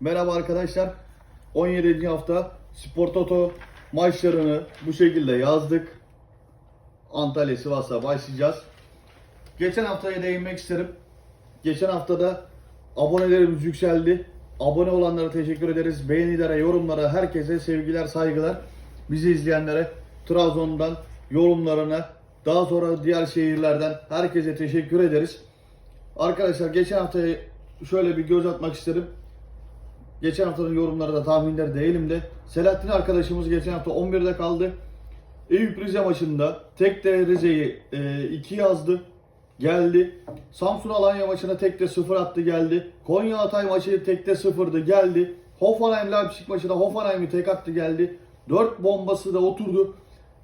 Merhaba arkadaşlar. 17. hafta Spor Toto maçlarını bu şekilde yazdık. Antalya Sivas'a başlayacağız. Geçen haftaya değinmek isterim. Geçen haftada abonelerimiz yükseldi. Abone olanlara teşekkür ederiz. Beğenilere, yorumlara, herkese sevgiler, saygılar. Bizi izleyenlere Trabzon'dan yorumlarına, daha sonra diğer şehirlerden herkese teşekkür ederiz. Arkadaşlar geçen haftaya şöyle bir göz atmak isterim. Geçen haftanın yorumları da tahminleri de. Selahattin arkadaşımız geçen hafta 11'de kaldı. Eyüp Rize maçında tek de Rize'yi 2 yazdı. Geldi. Samsun Alanya maçına tek de 0 attı geldi. Konya Hatay maçı tek de 0'dı geldi. Hoffenheim Leipzig maçında Hoffenheim'i tek attı geldi. 4 bombası da oturdu.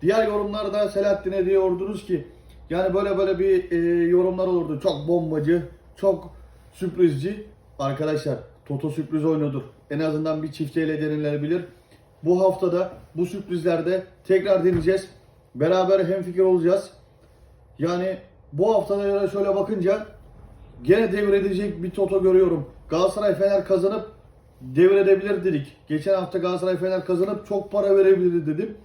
Diğer yorumlarda Selahattin'e diyordunuz ki yani böyle böyle bir e, yorumlar olurdu. Çok bombacı, çok sürprizci. Arkadaşlar Toto sürpriz oyunudur. En azından bir çifteyle denilebilir. Bu haftada bu sürprizlerde tekrar deneyeceğiz. Beraber hemfikir olacağız. Yani bu haftada şöyle bakınca gene devredecek bir Toto görüyorum. Galatasaray Fener kazanıp devredebilir dedik. Geçen hafta Galatasaray Fener kazanıp çok para verebilir dedim.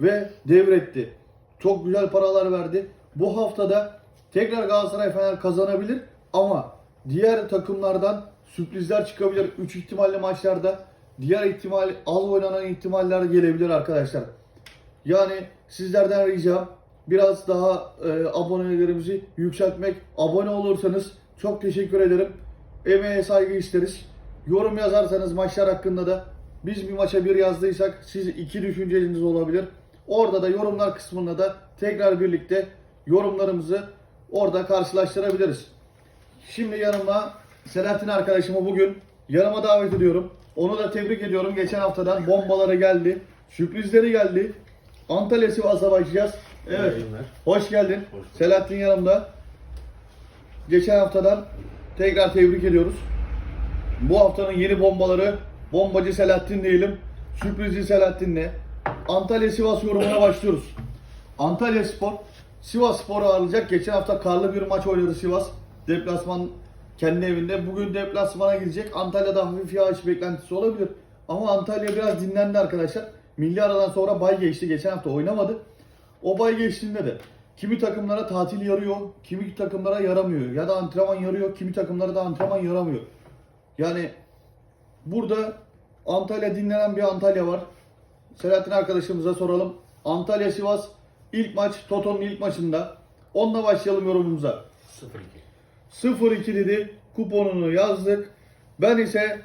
Ve devretti. Çok güzel paralar verdi. Bu haftada tekrar Galatasaray Fener kazanabilir ama diğer takımlardan sürprizler çıkabilir. 3 ihtimalli maçlarda diğer ihtimal az oynanan ihtimaller gelebilir arkadaşlar. Yani sizlerden ricam biraz daha e, abonelerimizi yükseltmek. Abone olursanız çok teşekkür ederim. Emeğe saygı isteriz. Yorum yazarsanız maçlar hakkında da biz bir maça bir yazdıysak siz iki düşünceniz olabilir. Orada da yorumlar kısmında da tekrar birlikte yorumlarımızı orada karşılaştırabiliriz. Şimdi yanıma Selahattin arkadaşımı bugün yanıma davet ediyorum. Onu da tebrik ediyorum. Geçen haftadan bombaları geldi. Sürprizleri geldi. Antalya Sivas'a başlayacağız. Evet. Hoş geldin. Hoş bulduk. Selahattin yanımda. Geçen haftadan tekrar tebrik ediyoruz. Bu haftanın yeni bombaları bombacı Selahattin değilim. Sürprizci Selahattin'le Antalya Sivas yorumuna başlıyoruz. Antalya Spor Sivas Spor'u ağırlayacak. Geçen hafta karlı bir maç oynadı Sivas. Deplasman kendi evinde. Bugün deplasmana gidecek. Antalya'da hafif yağış beklentisi olabilir. Ama Antalya biraz dinlendi arkadaşlar. Milli aradan sonra bay geçti. Geçen hafta oynamadı. O bay geçtiğinde de kimi takımlara tatil yarıyor, kimi takımlara yaramıyor. Ya da antrenman yarıyor, kimi takımlara da antrenman yaramıyor. Yani burada Antalya dinlenen bir Antalya var. Selahattin arkadaşımıza soralım. Antalya Sivas ilk maç Toto'nun ilk maçında. Onunla başlayalım yorumumuza. 0-2. 0-2 dedi. Kuponunu yazdık. Ben ise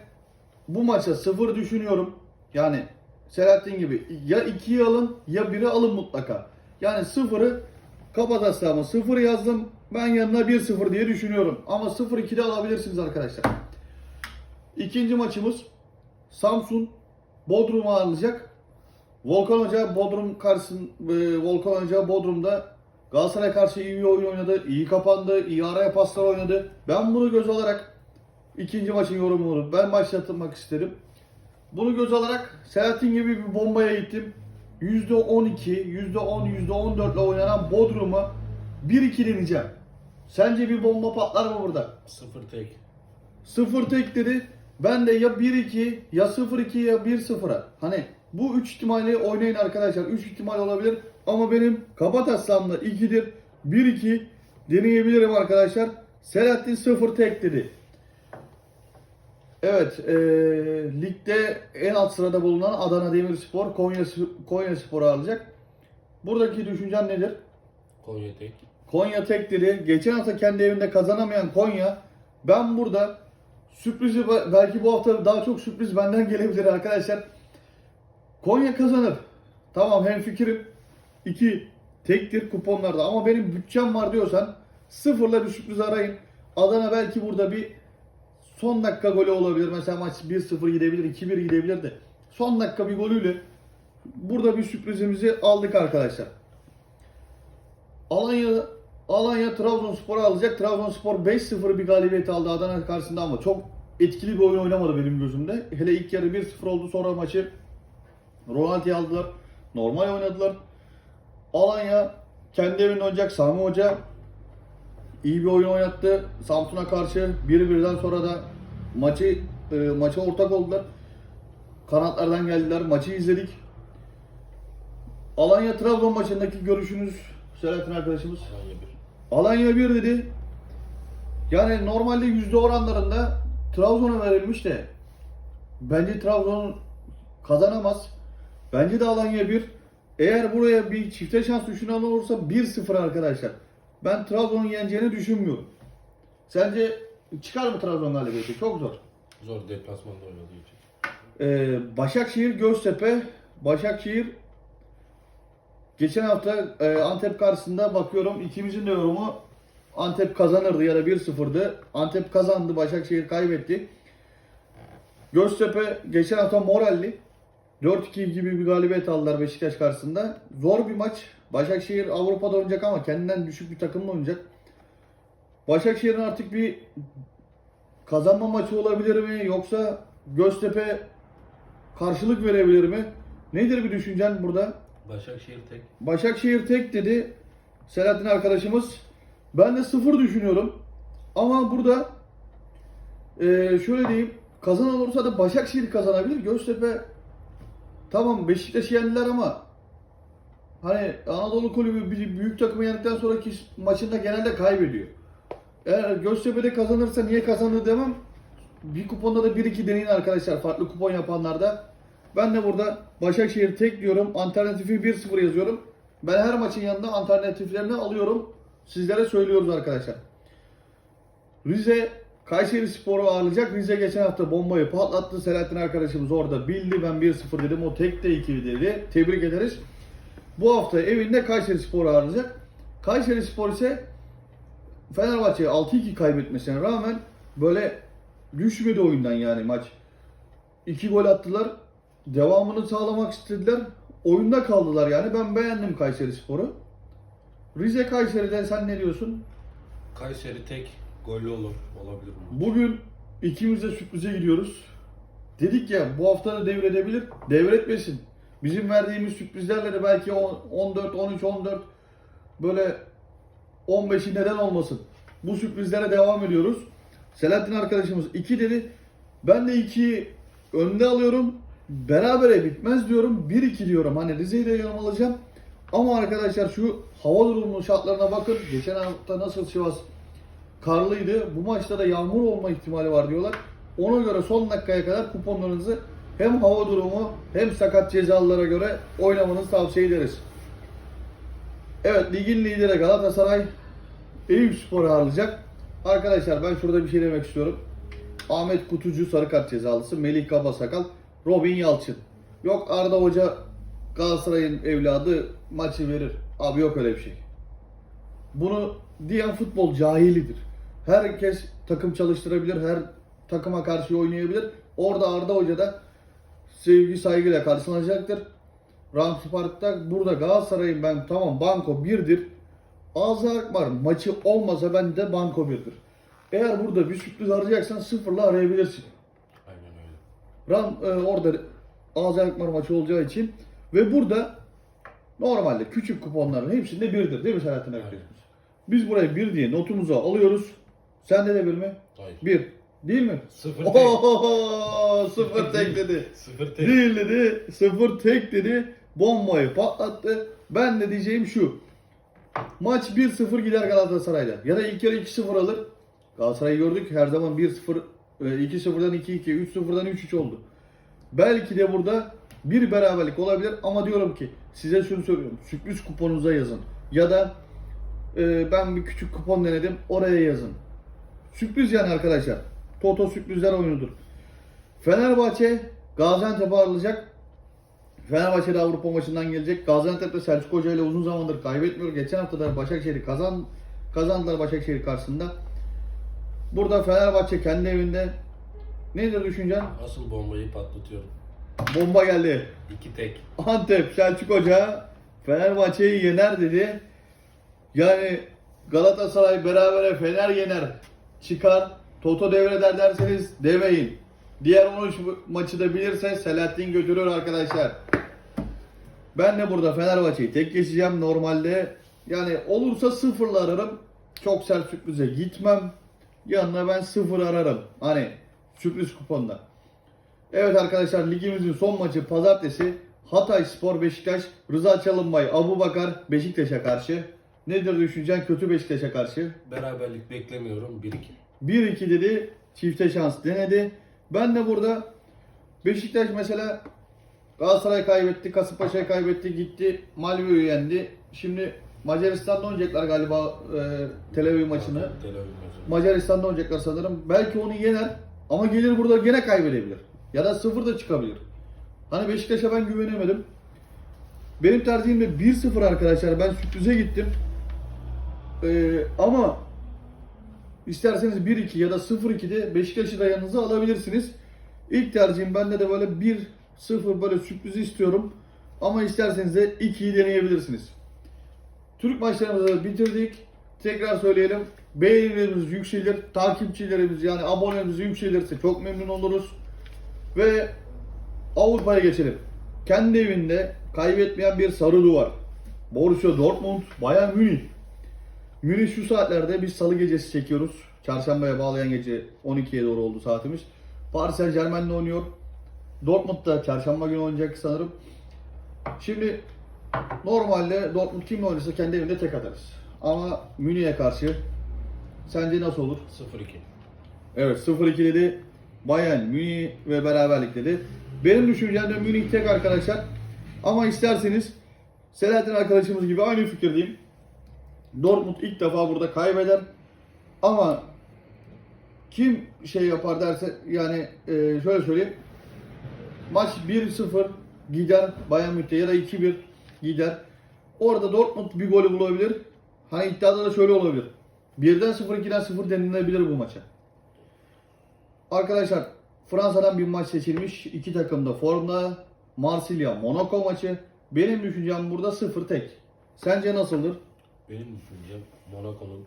bu maça 0 düşünüyorum. Yani Selahattin gibi ya 2'yi alın ya 1'i alın mutlaka. Yani 0'ı kapat hesabıma 0 yazdım. Ben yanına 1-0 diye düşünüyorum. Ama 0-2 de alabilirsiniz arkadaşlar. İkinci maçımız Samsun Bodrum'u ağırlayacak. Volkan Hoca Bodrum karşısında Volkan Hoca Bodrum'da Galatasaray karşı iyi bir oyun oynadı. iyi kapandı. iyi araya paslar oynadı. Ben bunu göz alarak ikinci maçın yorumunu ben başlatmak isterim. Bunu göz alarak Selahattin gibi bir bombaya gittim. %12, %10, %14 ile oynanan Bodrum'a 1-2 deneyeceğim. Sence bir bomba patlar mı burada? 0 tek. 0 tek dedi. Ben de ya 1-2 ya 0-2 ya 1-0'a. Hani bu 3 ihtimali oynayın arkadaşlar. 3 ihtimal olabilir. Ama benim kapat hesabımda 2'dir. 1-2 deneyebilirim arkadaşlar. Selahattin 0 tek dedi. Evet, eee, ligde en alt sırada bulunan Adana Demirspor Konya Konya Spor'u alacak. Buradaki düşüncen nedir? Konya tek. Konya tek dedi. Geçen hafta kendi evinde kazanamayan Konya. Ben burada sürprizi belki bu hafta daha çok sürpriz benden gelebilir arkadaşlar. Konya kazanır. Tamam hem fikrim. 2 tektir kuponlarda ama benim bütçem var diyorsan sıfırla bir sürpriz arayın. Adana belki burada bir son dakika golü olabilir. Mesela maç 1-0 gidebilir, 2-1 gidebilir de. Son dakika bir golüyle burada bir sürprizimizi aldık arkadaşlar. Alanya Alanya Trabzonspor'u alacak. Trabzonspor 5-0 bir galibiyet aldı Adana karşısında ama çok etkili bir oyun oynamadı benim gözümde. Hele ilk yarı 1-0 oldu sonra maçı Rolanti'ye aldılar. Normal oynadılar. Alanya kendi evinde oynayacak. Sami Hoca iyi bir oyun oynattı. Samsun'a karşı 1-1'den sonra da maçı e, maça ortak oldular. Kanatlardan geldiler. Maçı izledik. Alanya Trabzon maçındaki görüşünüz Selahattin arkadaşımız. Alanya 1. Alanya 1 dedi. Yani normalde yüzde oranlarında Trabzon'a verilmiş de bence Trabzon kazanamaz. Bence de Alanya 1. Eğer buraya bir çifte şans düşünen olursa 1-0 arkadaşlar. Ben Trabzon'un yeneceğini düşünmüyorum. Sence çıkar mı Trabzon galibiyeti? Çok zor. Zor deplasmanda oynadığı için. Ee, Başakşehir Göztepe. Başakşehir geçen hafta e, Antep karşısında bakıyorum ikimizin de yorumu Antep kazanırdı ya da 1-0'dı. Antep kazandı, Başakşehir kaybetti. Göztepe geçen hafta moralli. 4-2 gibi bir galibiyet aldılar Beşiktaş karşısında. Zor bir maç. Başakşehir Avrupa'da oynayacak ama kendinden düşük bir takımla oynayacak. Başakşehir'in artık bir kazanma maçı olabilir mi? Yoksa Göztepe karşılık verebilir mi? Nedir bir düşüncen burada? Başakşehir tek. Başakşehir tek dedi Selahattin arkadaşımız. Ben de sıfır düşünüyorum. Ama burada eee, şöyle diyeyim. Kazanan olursa da Başakşehir kazanabilir. Göztepe tamam Beşiktaş'ı yendiler ama hani Anadolu Kulübü büyük takımı yendikten sonraki maçında genelde kaybediyor. Eğer Göztepe'de kazanırsa niye kazandı demem. Bir kuponda da 1-2 deneyin arkadaşlar. Farklı kupon yapanlarda. Ben de burada Başakşehir tek diyorum. Alternatifi 1-0 yazıyorum. Ben her maçın yanında alternatiflerini alıyorum. Sizlere söylüyoruz arkadaşlar. Rize Kayseri Spor'u ağırlayacak. Rize geçen hafta bombayı patlattı. Selahattin arkadaşımız orada bildi. Ben 1-0 dedim. O tek de 2 dedi. Tebrik ederiz. Bu hafta evinde Kayseri Spor'u ağırlayacak. Kayseri Spor ise Fenerbahçe'ye 6-2 kaybetmesine rağmen böyle düşmedi oyundan yani maç. 2 gol attılar. Devamını sağlamak istediler. Oyunda kaldılar yani. Ben beğendim Kayseri Spor'u. Rize Kayseri'de sen ne diyorsun? Kayseri tek. Gollü olur. Olabilir? Bugün ikimiz de sürprize gidiyoruz. Dedik ya bu hafta da devredebilir. Devretmesin. Bizim verdiğimiz sürprizlerle de belki on- 14, 13, 14 böyle 15'i neden olmasın. Bu sürprizlere devam ediyoruz. Selahattin arkadaşımız 2 dedi. Ben de 2'yi önde alıyorum. Berabere bitmez diyorum. 1-2 diyorum. Hani Rize'yi de yanıma alacağım. Ama arkadaşlar şu hava durumu şartlarına bakın. Geçen hafta nasıl Sivas karlıydı. Bu maçta da yağmur olma ihtimali var diyorlar. Ona göre son dakikaya kadar kuponlarınızı hem hava durumu hem sakat cezalılara göre oynamanızı tavsiye ederiz. Evet ligin lideri Galatasaray Eyüp Spor'u ağırlayacak. Arkadaşlar ben şurada bir şey demek istiyorum. Ahmet Kutucu sarı kart cezalısı, Melih Kabasakal, Robin Yalçın. Yok Arda Hoca Galatasaray'ın evladı maçı verir. Abi yok öyle bir şey. Bunu diyen futbol cahilidir. Herkes takım çalıştırabilir, her takıma karşı oynayabilir. Orada Arda Hoca da sevgi saygıyla karşılanacaktır. Ramsey Park'ta burada Galatasaray'ın ben tamam banko birdir. Ağzı Akbar maçı olmasa ben de banko birdir. Eğer burada bir sürpriz arayacaksan sıfırla arayabilirsin. Aynen öyle. Ram e, orada Ağzı Akbar maçı olacağı için ve burada normalde küçük kuponların hepsinde birdir değil mi Selahattin arkadaşımız? Biz buraya bir diye notumuzu alıyoruz. Sende de mi? Hayır. Bir. Değil mi? Sıfır tek. Ohohoho, sıfır tek dedi. Sıfır tek. Değil dedi. Sıfır tek dedi. Bombayı patlattı. Ben de diyeceğim şu. Maç 1-0 gider Galatasaray'da. Ya da ilk yarı 2-0 alır. Galatasaray'ı gördük. Her zaman 1-0, e, 2-0'dan 2-2, 3-0'dan 3-3 oldu. Belki de burada bir beraberlik olabilir ama diyorum ki size şunu söylüyorum. Sürpriz kuponunuza yazın. Ya da e, ben bir küçük kupon denedim oraya yazın. Sürpriz yani arkadaşlar. Toto sürprizler oyunudur. Fenerbahçe Gaziantep'e ayrılacak. Fenerbahçe de Avrupa maçından gelecek. Gaziantep'te Selçuk Hoca ile uzun zamandır kaybetmiyor. Geçen hafta da Başakşehir'i kazan, kazandılar Başakşehir karşısında. Burada Fenerbahçe kendi evinde. Nedir düşüncen? Asıl bombayı patlatıyorum. Bomba geldi. İki tek. Antep Selçuk Hoca Fenerbahçe'yi yener dedi. Yani Galatasaray berabere Fener yener. Çıkar. Toto devreder derseniz deveyin. Diğer 13 maçı da bilirse Selahattin götürür arkadaşlar. Ben de burada Fenerbahçe'yi tek geçeceğim normalde. Yani olursa sıfırla ararım. Çok sert sürprize gitmem. Yanına ben sıfır ararım. Hani Sürpriz kuponda. Evet arkadaşlar ligimizin son maçı pazartesi Hatay Spor Beşiktaş Rıza Çalınbay Abu Bakar Beşiktaş'a karşı. Nedir düşüncen kötü Beşiktaş'a karşı? Beraberlik beklemiyorum 1-2. 1-2 dedi. Çifte şans denedi. Ben de burada Beşiktaş mesela Galatasaray kaybetti, Kasımpaşa kaybetti, gitti, Malmö'yü yendi. Şimdi Macaristan'da oynayacaklar galiba e, Tel Aviv maçını. Tel Aviv maçı. Macaristan'da oynayacaklar sanırım. Belki onu yener ama gelir burada gene kaybedebilir. Ya da sıfır da çıkabilir. Hani Beşiktaş'a ben güvenemedim. Benim tercihim de 1-0 arkadaşlar. Ben sürprize gittim. Ee, ama isterseniz 1-2 ya da 0-2'de Beşiktaş'ı da yanınıza alabilirsiniz. İlk tercihim bende de böyle 1-0 böyle sürprizi istiyorum. Ama isterseniz de 2'yi deneyebilirsiniz. Türk maçlarımızı bitirdik. Tekrar söyleyelim. Beğenilerimiz yükselir. Takipçilerimiz yani abonelerimiz yükselirse çok memnun oluruz. Ve Avrupa'ya geçelim. Kendi evinde kaybetmeyen bir sarı duvar. Borussia Dortmund, Bayern Münih. Münih şu saatlerde biz salı gecesi çekiyoruz. Çarşambaya bağlayan gece 12'ye doğru oldu saatimiz. Paris Saint Germain'le oynuyor. Dortmund da çarşamba günü oynayacak sanırım. Şimdi normalde Dortmund kimle oynarsa kendi evinde tek atarız. Ama Münih'e karşı sence nasıl olur? 0-2. Evet 0-2 dedi. Bayern, Münih ve beraberlik dedi. Benim düşüncem de Münih tek arkadaşlar. Ama isterseniz Selahattin arkadaşımız gibi aynı fikirdeyim. Dortmund ilk defa burada kaybeder. Ama kim şey yapar derse yani e, şöyle söyleyeyim. Maç 1-0 gider Bayern Münih'te ya da 2-1 gider. Orada Dortmund bir golü bulabilir. Hani iddiada da şöyle olabilir. 1'den 0 2'den 0 denilebilir bu maça. Arkadaşlar Fransa'dan bir maç seçilmiş. İki takım da formda. Marsilya Monaco maçı. Benim düşüncem burada 0 tek. Sence nasıldır? Benim düşüncem Monaco'nun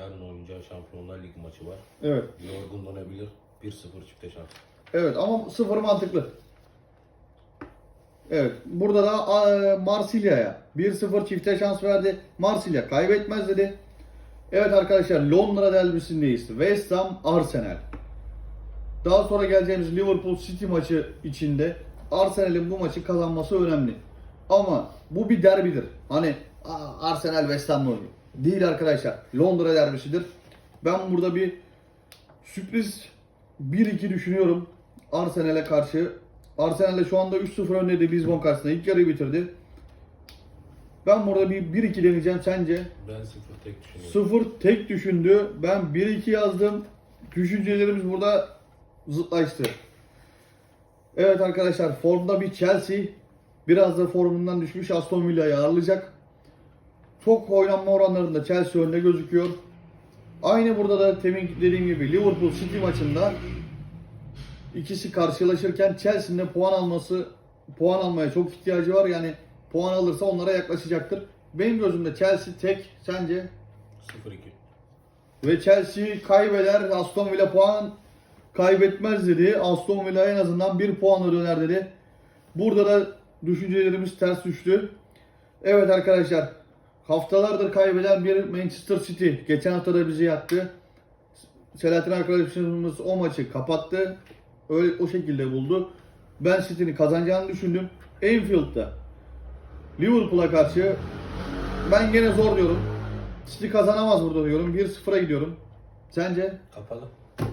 yarın oynayacağı Şampiyonlar Ligi maçı var. Evet. Yorgunlanabilir. 1-0 çifte şans. Evet ama 0 mantıklı. Evet. Burada da Marsilya'ya 1-0 çifte şans verdi. Marsilya kaybetmez dedi. Evet arkadaşlar Londra derbisindeyiz. West Ham Arsenal. Daha sonra geleceğimiz Liverpool City maçı içinde Arsenal'in bu maçı kazanması önemli. Ama bu bir derbidir. Hani "Aa, Arsenal West Ham'la oynuyor. Değil arkadaşlar. Londra derbisidir. Ben burada bir sürpriz 1-2 düşünüyorum Arsenal'e karşı. Arsenal'de şu anda 3-0 öndeydi Lisbon karşısında. İlk yarıyı bitirdi. Ben burada bir 1-2 deneyeceğim. Sence? Ben 0 tek düşünüyorum. 0 tek düşündü. Ben 1-2 yazdım. Düşüncelerimiz burada zıtlaştı. Evet arkadaşlar formda bir Chelsea. Biraz da formundan düşmüş Aston Villa'yı ağırlayacak. Çok oynanma oranlarında Chelsea önde gözüküyor. Aynı burada da temin dediğim gibi Liverpool City maçında ikisi karşılaşırken Chelsea'nin de puan alması puan almaya çok ihtiyacı var. Yani puan alırsa onlara yaklaşacaktır. Benim gözümde Chelsea tek. Sence? 0-2. Ve Chelsea kaybeder. Aston Villa puan kaybetmez dedi. Aston Villa en azından bir puanla döner dedi. Burada da düşüncelerimiz ters düştü. Evet arkadaşlar. Haftalardır kaybeden bir Manchester City. Geçen hafta da bizi yattı. Selahattin arkadaşımız o maçı kapattı. Öyle o şekilde buldu. Ben City'nin kazanacağını düşündüm. Anfield'da Liverpool'a karşı ben gene zor diyorum. City kazanamaz burada diyorum. 1-0'a gidiyorum. Sence? Kapalı.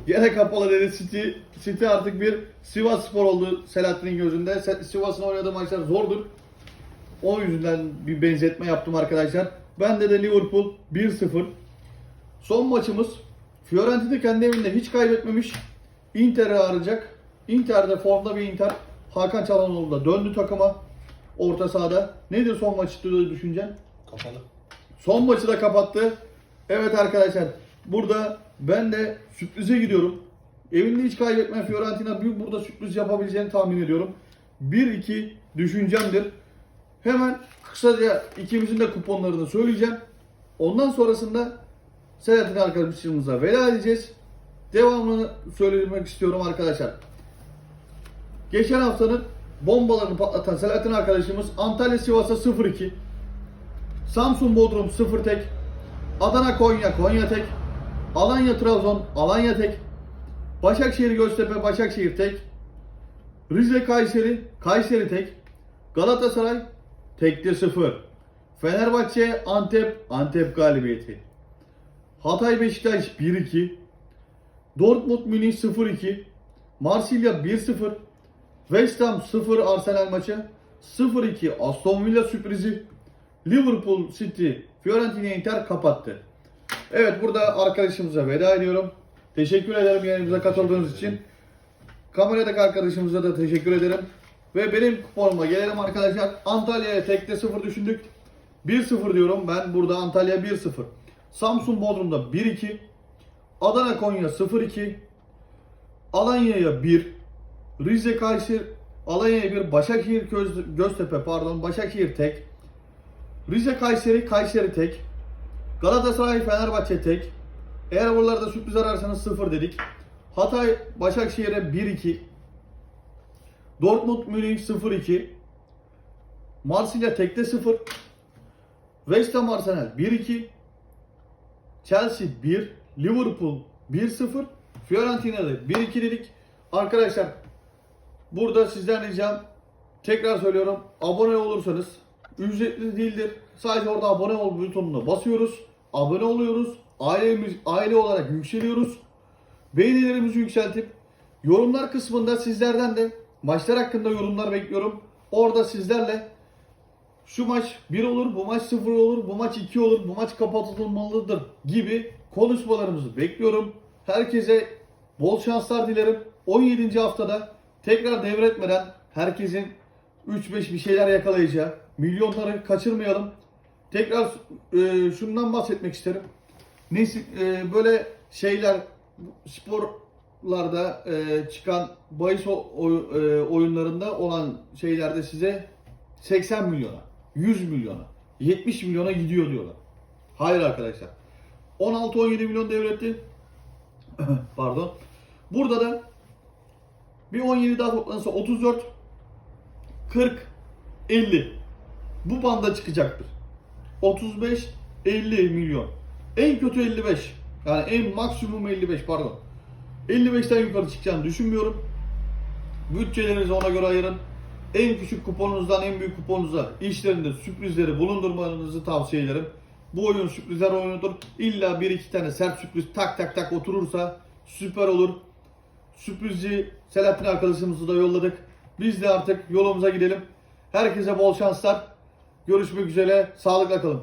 Gene kapalı dedi City. City artık bir Sivas Spor oldu Selahattin'in gözünde. Sivas'ın oynadığı maçlar zordur. O yüzünden bir benzetme yaptım arkadaşlar. Ben de de Liverpool 1-0. Son maçımız Fiorentina kendi evinde hiç kaybetmemiş. Inter'i arayacak. Inter'de formda bir Inter. Hakan Çalhanoğlu da döndü takıma. Orta sahada. Nedir son maçta düşüncen? Kapalı. Son maçı da kapattı. Evet arkadaşlar burada ben de sürprize gidiyorum. Evinde hiç kaybetmeyen Fiorentina bir burada sürpriz yapabileceğini tahmin ediyorum. 1-2 düşüncemdir. Hemen kısaca ikimizin de kuponlarını söyleyeceğim. Ondan sonrasında Selahattin arkadaşımıza veda edeceğiz. Devamını söylemek istiyorum arkadaşlar. Geçen haftanın bombalarını patlatan Selahattin arkadaşımız Antalya Sivas'a 0-2. Samsun Bodrum 0 tek. Adana Konya Konya tek. Alanya Trabzon Alanya tek. Başakşehir Göztepe Başakşehir tek. Rize Kayseri Kayseri tek. Galatasaray tekte 0. Fenerbahçe Antep Antep galibiyeti. Hatay Beşiktaş 1-2. Dortmund Münih 0-2. Marsilya 1-0. West Ham 0 Arsenal maçı. 0-2 Aston Villa sürprizi. Liverpool City Fiorentina Inter kapattı. Evet burada arkadaşımıza veda ediyorum. Teşekkür ederim yayınımıza katıldığınız için. Kameradaki arkadaşımıza da teşekkür ederim. Ve benim kuponuma gelelim arkadaşlar. Antalya'ya tekte 0 düşündük. 1-0 diyorum. Ben burada Antalya 1-0. Samsun Bodrum'da 1-2. Adana Konya 0-2. Alanya'ya 1. Rize Kayseri Alanya'ya 1. Başakşehir Göz, Göztepe pardon. Başakşehir tek. Rize Kayseri Kayseri tek. Galatasaray Fenerbahçe tek. Eğer buralarda sürpriz ararsanız 0 dedik. Hatay Başakşehir'e 1-2. Dortmund Münih 0-2. Marsilya tekte 0. West Ham Arsenal 1-2. Chelsea 1. Liverpool 1-0. Fiorentina'da 1-2 dedik. Arkadaşlar burada sizden ricam tekrar söylüyorum abone olursanız ücretli değildir. Sadece orada abone ol butonuna basıyoruz. Abone oluyoruz. Ailemiz, aile olarak yükseliyoruz. Beğenilerimizi yükseltip yorumlar kısmında sizlerden de maçlar hakkında yorumlar bekliyorum. Orada sizlerle şu maç 1 olur, bu maç 0 olur, bu maç 2 olur, bu maç kapatılmalıdır gibi konuşmalarımızı bekliyorum. Herkese bol şanslar dilerim. 17. haftada tekrar devretmeden herkesin 3-5 bir şeyler yakalayacağı, milyonları kaçırmayalım. Tekrar e, şundan bahsetmek isterim. Neyse e, böyle şeyler sporlarda e, çıkan bahis oy- e, oyunlarında olan şeylerde size 80 milyona, 100 milyona, 70 milyona gidiyor diyorlar. Hayır arkadaşlar. 16-17 milyon devretti. Pardon. Burada da bir 17 daha toplanırsa 34 40 50 bu banda çıkacaktır. 35 50 milyon. En kötü 55. Yani en maksimum 55 pardon. 55'ten yukarı çıkacağını düşünmüyorum. Bütçelerinizi ona göre ayırın. En küçük kuponunuzdan en büyük kuponunuza işlerinde sürprizleri bulundurmanızı tavsiye ederim. Bu oyun sürprizler oyunudur. İlla bir iki tane sert sürpriz tak tak tak oturursa süper olur. Sürprizci Selahattin arkadaşımızı da yolladık. Biz de artık yolumuza gidelim. Herkese bol şanslar. Görüşmek üzere. Sağlıkla kalın.